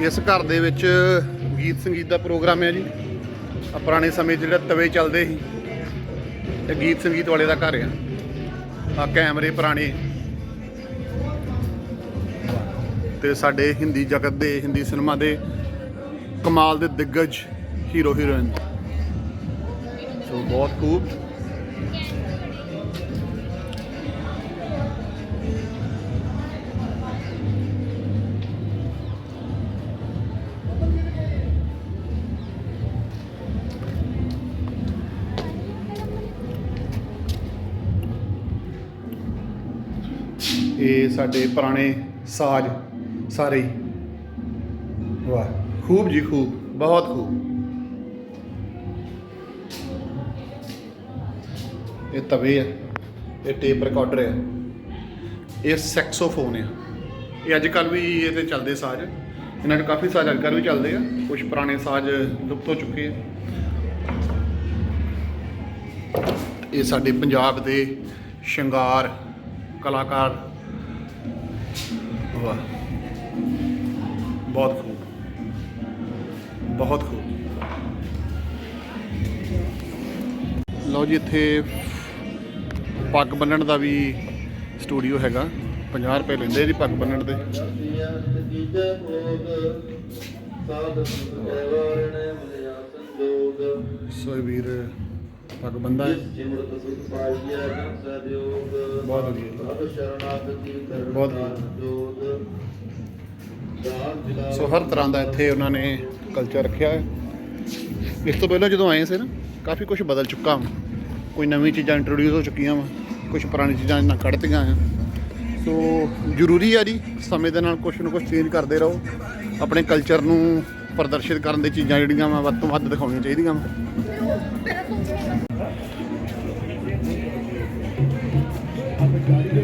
ਇਸ ਘਰ ਦੇ ਵਿੱਚ ਗੀਤ ਸੰਗੀਤ ਦਾ ਪ੍ਰੋਗਰਾਮ ਹੈ ਜੀ। ਆ ਪੁਰਾਣੇ ਸਮੇਂ ਜਿਹੜਾ ਤਵੇ ਚੱਲਦੇ ਸੀ, ਇਹ ਗੀਤ ਸੰਗੀਤ ਵਾਲੇ ਦਾ ਘਰ ਆ। ਆ ਕੈਮਰੇ ਪੁਰਾਣੇ। ਤੇ ਸਾਡੇ ਹਿੰਦੀ ਜਗਤ ਦੇ, ਹਿੰਦੀ ਸਿਨੇਮਾ ਦੇ ਕਮਾਲ ਦੇ ਦਿੱਗਜ ਹੀਰੋ ਹੀਰੋਇਨ ਸੋ ਬਹੁਤ ਖੂਬ। ਇਹ ਸਾਡੇ ਪੁਰਾਣੇ ਸਾਜ਼ ਸਾਰੇ ਹੀ। ਵਾਹ, ਖੂਬ ਜੀ ਖੂਬ, ਬਹੁਤ ਖੂਬ। ਇਹ ਤਵੇ ਆ, ਇਹ ਟੇਪ ਰਿਕਾਰਡਰ ਆ। ਇਹ ਸੈਕਸੋਫੋਨ ਆ। ਇਹ ਅੱਜ ਕੱਲ ਵੀ ਇਹ ਤੇ ਚੱਲਦੇ ਸਾਜ਼। ਇਹਨਾਂ 'ਚ ਕਾਫੀ ਸਾਜ਼ ਅੱਜ ਕੱਲ ਵੀ ਚੱਲਦੇ ਆ। ਕੁਝ ਪੁਰਾਣੇ ਸਾਜ਼ ਲੁਪਤ ਹੋ ਚੁੱਕੇ ਆ। ਇਹ ਸਾਡੇ ਪੰਜਾਬ ਦੇ ਸ਼ਿੰਗਾਰ ਕਲਾਕਾਰ ਵਾਹ ਬਹੁਤ ਖੂਬ ਬਹੁਤ ਖੂਬ ਲਓ ਜੀ ਇੱਥੇ ਪੱਗ ਬੰਨਣ ਦਾ ਵੀ ਸਟੂਡੀਓ ਹੈਗਾ 50 ਰੁਪਏ ਲੈਂਦੇ ਜੀ ਪੱਗ ਬੰਨਣ ਦੇ ਸੋ ਵੀਰ ਪੱਗ ਬੰਦਾ ਹੈ ਬਹੁਤ ਵਧੀਆ ਬਹੁਤ ਸੋ ਹਰ ਤਰ੍ਹਾਂ ਦਾ ਇੱਥੇ ਉਹਨਾਂ ਨੇ ਕਲਚਰ ਰੱਖਿਆ ਹੈ। ਇਸ ਤੋਂ ਪਹਿਲਾਂ ਜਦੋਂ ਆਏ ਸੀ ਨਾ ਕਾਫੀ ਕੁਝ ਬਦਲ ਚੁੱਕਾ ਵਾ ਕੋਈ ਨਵੀਂ ਚੀਜ਼ਾਂ ਇੰਟਰੋਡਿਊਸ ਹੋ ਚੁੱਕੀਆਂ ਵਾ ਕੁਝ ਪੁਰਾਣੀ ਚੀਜ਼ਾਂ ਇਹਨਾਂ ਕੱਢਤੀਆਂ ਆ। ਸੋ ਜ਼ਰੂਰੀ ਆ ਜੀ ਸਮੇਂ ਦੇ ਨਾਲ ਕੁਝ ਨਾ ਕੁਝ ਚੇਂਜ ਕਰਦੇ ਰਹੋ। ਆਪਣੇ ਕਲਚਰ ਨੂੰ ਪ੍ਰਦਰਸ਼ਿਤ ਕਰਨ ਦੀ ਚੀਜ਼ਾਂ ਜਿਹੜੀਆਂ ਵਾ ਵੱਧ ਤੋਂ ਵੱਧ ਦਿਖਾਉਣੀਆਂ ਚਾਹੀਦੀਆਂ ਵਾ।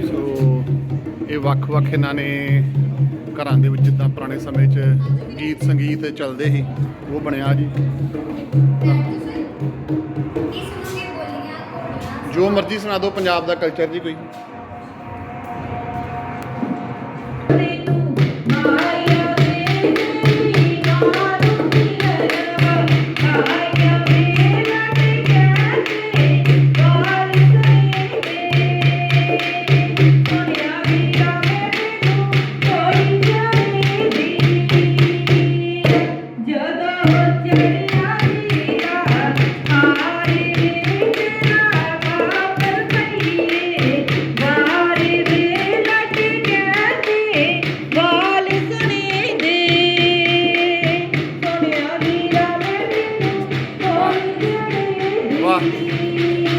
ਸੋ ਇਹ ਵੱਖ-ਵੱਖ ਇਹਨਾਂ ਨੇ ਘਰਾਂ ਦੇ ਵਿੱਚ ਜਿੱਦਾਂ ਪੁਰਾਣੇ ਸਮੇਂ 'ਚ ਗੀਤ ਸੰਗੀਤ ਚੱਲਦੇ ਸੀ, ਉਹ ਬਣਿਆ ਜੀ। ਜੋ ਮਰਜ਼ੀ ਸੁਣਾ ਦਿਓ, ਪੰਜਾਬ ਦਾ ਕਲਚਰ ਜੀ ਕੋਈ।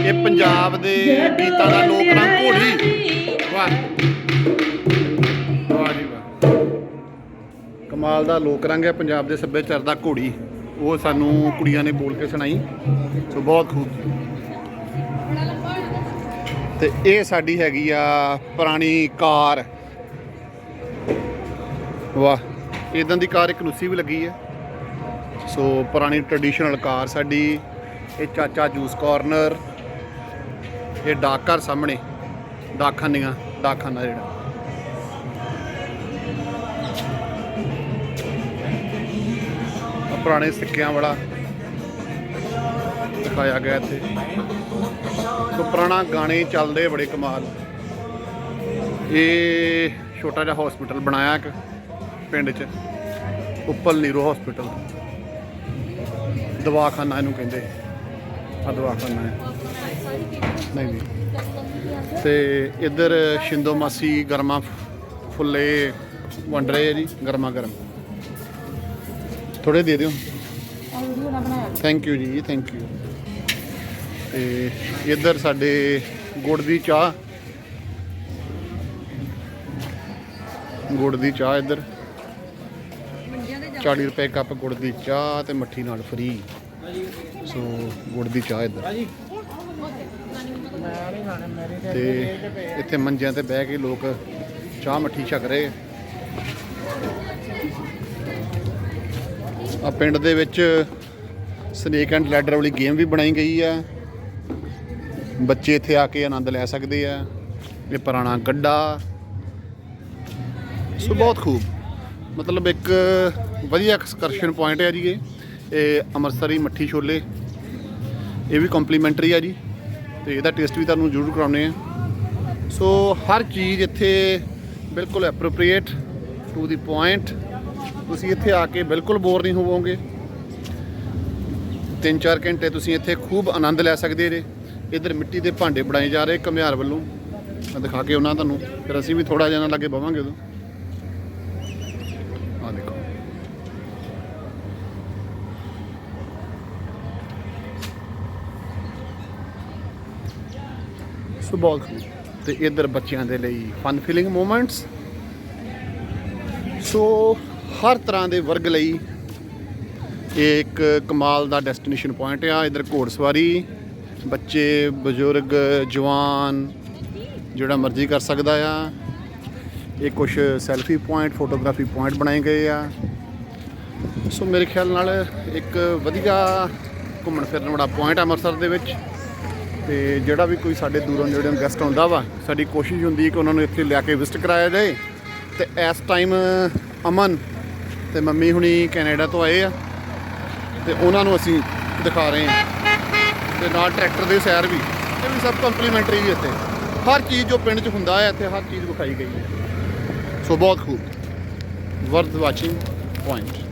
ਇਹ ਪੰਜਾਬ ਦੇ ਗੀਤਾਂ ਦਾ ਲੋਕ ਰੰਗ ਘੋੜੀ। ਵਾਹ। ਵਾਹ ਜੀ ਵਾਹ। ਕਮਾਲ ਦਾ ਲੋਕ ਰੰਗ ਹੈ ਪੰਜਾਬ ਦੇ ਸੱਭਿਆਚਾਰ ਦਾ ਘੋੜੀ। ਉਹ ਸਾਨੂੰ ਕੁੜੀਆਂ ਨੇ ਬੋਲ ਕੇ ਸੁਣਾਈ। ਸੋ ਬਹੁਤ ਖੂਬ। ਤੇ ਇਹ ਸਾਡੀ ਹੈਗੀ ਆ ਪੁਰਾਣੀ ਕਾਰ। ਵਾਹ। ਇਦਾਂ ਦੀ ਕਾਰ ਇੱਕ ਲੁੱਸੀ ਵੀ ਲੱਗੀ ਹੈ। ਸੋ ਪੁਰਾਣੀ ਟ੍ਰੈਡੀਸ਼ਨਲ ਕਾਰ ਸਾਡੀ। ਇਹ ਚਾਚਾ ਜੂਸ ਕਾਰਨਰ। ਇਹ ਡਾਕ ਸਾਹਮਣੇ ਡਾਕਖਾਨੀਆਂ ਡਾਕਖਾਨਾ ਜਿਹੜਾ। ਪੁਰਾਣੇ ਸਿੱਕਿਆਂ ਵਾਲਾ ਦਿਖਾਇਆ ਗਿਆ ਇੱਥੇ। ਸੋ ਪੁਰਾਣਾ ਗਾਣੇ ਚੱਲਦੇ ਬੜੇ ਕਮਾਲ। ਇਹ ਛੋਟਾ ਜਿਹਾ ਹਸਪੀਟਲ ਬਣਾਇਆ ਇੱਕ ਪਿੰਡ 'ਚ, ਉੱਪਲ ਨੀਰੋ ਹਸਪੀਟਲ ਦਵਾਖਾਨਾ ਇਹਨੂੰ ਕਹਿੰਦੇ। ਆ ਦਵਾਖਾਨਾ ਹੈ। ਨਹੀਂ ਨਹੀਂ ਤੇ ਇੱਧਰ ਸ਼ਿੰਦੋ ਮਾਸੀ ਗਰਮਾ ਫੁੱਲੇ ਵੰਡ ਰਹੇ ਆ ਜੀ, ਗਰਮਾ ਗਰਮ। ਥੋੜੇ ਦੇ ਦਿਓ। ਥੈਂਕ ਯੂ ਜੀ ਥੈਂਕ ਯੂ ਤੇ ਇੱਧਰ ਸਾਡੇ ਗੁੜ ਦੀ ਚਾਹ। ਗੁੜ ਦੀ ਚਾਹ ਇੱਧਰ। 40 ਰੁਪਏ ਕੱਪ ਗੁੜ ਦੀ ਚਾਹ ਤੇ ਮੱਠੀ ਨਾਲ ਫਰੀ। ਸੋ ਗੁੜ ਦੀ ਚਾਹ ਇੱਧਰ। ਤੇ ਇੱਥੇ ਮੰਜਿਆਂ ਤੇ ਬਹਿ ਕੇ ਲੋਕ ਚਾਹ ਮੱਠੀ ਛਕ ਰਹੇ। ਆ। ਪਿੰਡ ਦੇ ਵਿੱਚ ਸਨੇਕ ਐਂਡ ਲੈਡਰ ਵਾਲੀ ਗੇਮ ਵੀ ਬਣਾਈ ਗਈ ਆ। ਬੱਚੇ ਇੱਥੇ ਆ ਕੇ ਆਨੰਦ ਲੈ ਸਕਦੇ ਆ। ਇਹ ਪੁਰਾਣਾ ਗੱਡਾ। ਸੋ ਬਹੁਤ ਖੂਬ। ਮਤਲਬ ਇੱਕ ਵਧੀਆ ਐਕਸਕਰਸ਼ਨ ਪੁਆਇੰਟ ਹੈ ਜੀ ਇਹ। ਇਹ ਅੰਮ੍ਰਿਤਸਰੀ ਮੱਠੀ ਛੋਲੇ। ਇਹ ਵੀ ਕੰਪਲੀਮੈਂਟਰੀ ਆ ਜੀ, ਤੇ ਇਹਦਾ ਟੇਸਟ ਵੀ ਤੁਹਾਨੂੰ ਜ਼ਰੂਰ ਕਰਾਉਨੇ ਆ। ਸੋ ਹਰ ਚੀਜ਼ ਇੱਥੇ ਬਿਲਕੁਲ ਐਪਰੋਪ੍ਰੀਏਟ ਟੂ ਦੀ ਪੁਆਇੰਟ ਤੁਸੀਂ ਇੱਥੇ ਆ ਕੇ ਬਿਲਕੁਲ ਬੋਰ ਨਹੀਂ ਹੋਵੋਗੇ। ਤਿੰਨ ਚਾਰ ਘੰਟੇ ਤੁਸੀਂ ਇੱਥੇ ਖੂਬ ਆਨੰਦ ਲੈ ਸਕਦੇ ਜੇ। ਇੱਧਰ ਮਿੱਟੀ ਦੇ ਭਾਂਡੇ ਬਣਾਏ ਜਾ ਰਹੇ ਘੁਮਿਆਰ ਵੱਲੋਂ। ਮੈਂ ਦਿਖਾ ਕੇ ਉਹਨਾਂ ਤੁਹਾਨੂੰ, ਫਿਰ ਅਸੀਂ ਵੀ ਥੋੜਾ ਜਿਹਾ ਨਾਲ ਲੱਗੇ ਬਵਾਂਗੇ ਉਦੋਂ ਆ ਦੇਖੋ ਸੋ ਬਹੁਤ ਖੂਬ ਤੇ ਇੱਧਰ ਬੱਚਿਆਂ ਦੇ ਲਈ ਫਨ ਫੀਲਿੰਗ ਮੂਮੈਂਟਸ ਸੋ ਹਰ ਤਰ੍ਹਾਂ ਦੇ ਵਰਗ ਲਈ ਇਹ ਇੱਕ ਕਮਾਲ ਦਾ ਡੈਸਟੀਨੇਸ਼ਨ ਪੁਆਇੰਟ ਆ। ਇਧਰ ਘੋੜਸਵਾਰੀ, ਬੱਚੇ, ਬਜ਼ੁਰਗ, ਜਵਾਨ, ਜਿਹੜਾ ਮਰਜ਼ੀ ਕਰ ਸਕਦਾ ਆ। ਇਹ ਕੁਝ ਸੈਲਫੀ ਪੁਆਇੰਟ ਫੋਟੋਗ੍ਰਾਫੀ ਪੁਆਇੰਟ ਬਣਾਏ ਗਏ ਆ। ਸੋ ਮੇਰੇ ਖਿਆਲ ਨਾਲ ਇੱਕ ਵਧੀਆ ਘੁੰਮਣ ਫਿਰਨ ਵਾਲਾ ਪੁਆਇੰਟ ਅੰਮ੍ਰਿਤਸਰ ਦੇ ਵਿੱਚ। ਤੇ ਜਿਹੜਾ ਵੀ ਕੋਈ ਸਾਡੇ ਦੂਰੋਂ ਨੇੜਿਓਂ ਗੈਸਟ ਆਉਂਦਾ ਵਾ, ਸਾਡੀ ਕੋਸ਼ਿਸ਼ ਹੁੰਦੀ ਹੈ ਕਿ ਉਹਨਾਂ ਨੂੰ ਇੱਥੇ ਲਿਆ ਕੇ ਵਿਜ਼ਿਟ ਕਰਾਇਆ ਜਾਏ। ਤੇ ਇਸ ਟਾਈਮ ਅਮਨ ਤੇ ਮੰਮੀ ਹੁਣੀ ਕੈਨੇਡਾ ਤੋਂ ਆਏ ਆ ਤੇ ਉਹਨਾਂ ਨੂੰ ਅਸੀਂ ਦਿਖਾ ਰਹੇ ਹਾਂ। ਤੇ ਨਾਲ ਟਰੈਕਟਰ ਦੇ ਸੈਰ ਵੀ, ਇਹ ਵੀ ਸਭ ਕੰਪਲੀਮੈਂਟਰੀ ਜੀ ਇੱਥੇ। ਹਰ ਚੀਜ਼ ਜੋ ਪਿੰਡ 'ਚ ਹੁੰਦਾ ਹੈ ਇੱਥੇ ਹਰ ਚੀਜ਼ ਵਿਖਾਈ ਗਈ ਹੈ। ਸੋ ਬਹੁਤ ਖੂਬ ਵਰਥ ਵਾਚਿੰਗ ਪੁਆਇੰਟ